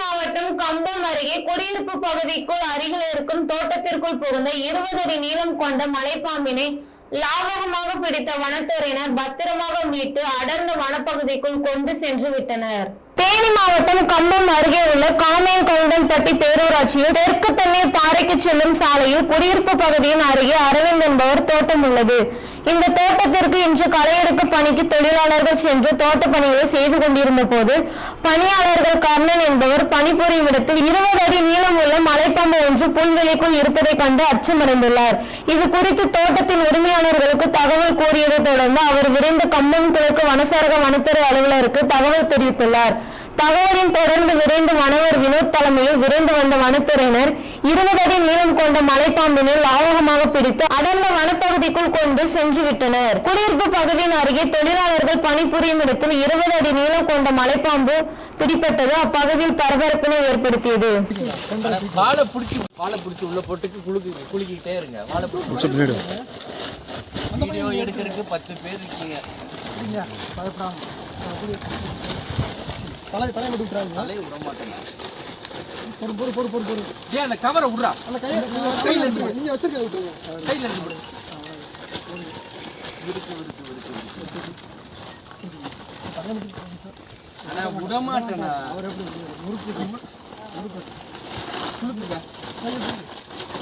மாவட்டம் கம்பம் அருகே குடியிருப்பு பகுதிக்குள் அருகில் இருக்கும் தோட்டத்திற்குள் புகுந்த இருபது அடி நீளம் கொண்ட மலைப்பாம்பினை லாபகமாக பிடித்த வனத்துறையினர் பத்திரமாக மீட்டு அடர்ந்த வனப்பகுதிக்குள் கொண்டு சென்று விட்டனர். தேனி மாவட்டம் கம்பம் அருகே உள்ள கோவில்பட்டி பேரூராட்சியில் தெற்கு தென்னை பாறைக்கு செல்லும் சாலையில் குடியிருப்பு பகுதியின் அருகே அரவிந்த் என்பவர் தோட்டம் உள்ளது. இந்த தோட்டத்திற்கு இன்று களையெடுக்க பணிக்கு தொழிலாளர்கள் சென்று தோட்ட பணிகளை செய்து கொண்டிருந்த போது பணியாளர்கள் கர்ணன் என்பவர் பணிபுரியும் இடத்தில் இருபது அடி நீளம் உள்ள மலைப்பாம்பு ஒன்று புல்வெளிக்குள் இருப்பதை கண்டு அச்சமடைந்துள்ளார். இது குறித்து தோட்டத்தின் உரிமையாளர்களுக்கு தகவல் கூறியதை தொடர்ந்து அவர் விரைந்த கம்பம் கிழக்கு வனசரக வனத்துறை அலுவலருக்கு தகவல் தெரிவித்துள்ளார். தகவலின் தொடர்ந்து விரைந்து வனவர் வினோத் தலைமையில் விரைந்து வந்த வனத்துறையினர் இருபது அடி நீளம் கொண்ட மலைப்பாம்பினை லாவகமாக பிடித்து அடர்ந்த வனப்பகுதிக்குள் கொண்டு சென்று விட்டனர் குடியிருப்பு பகுதியின் அருகே தொழிலாளர்கள் பணிபுரியும் இடத்தில் இருபது அடி நீளம் கொண்ட மலைப்பாம்பு பிடிப்பட்டது அப்பகுதியில் பரபரப்பினை ஏற்படுத்தியது. வாழை பிடிச்சி வாழை பிடிச்சி உள்ள போட்டுக்கு குலுக்கி குலுக்கிக்கிட்டே இருங்க. வாழை பிடிச்சி. வீடியோ எடுக்கிறதுக்கு பத்து பேர் இருக்கீங்க. தலை தலை விட்டு விட்டுறாங்க தலையை விட மாட்டேங்க பொறு பொறு பொறு பொறு பொறு ஏன் அந்த கவரை விட்றா அந்த கையை கையில் இருந்து நீங்கள் வச்சிருக்க விட்டுருங்க கையில் இருந்து விடு விடுக்கு விடுக்கு விடுக்கு ஆனா விட மாட்டேனா அவர் எப்படி முறுக்கு முறுக்கு குளுக்குங்க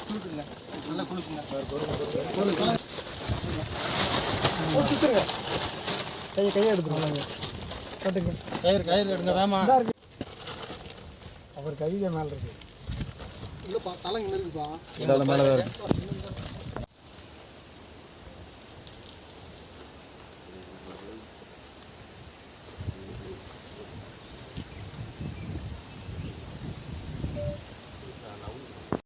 குளுக்குங்க நல்லா சுற்றுங்க கையை கையை எடுத்துருவாங்க கட்டுங்க கயிறு கயிறு எடுங்க வேமா. அவர் கையில மேல இருக்கு. இல்லப்பா தலை இங்க இருக்குப்பா. மேலே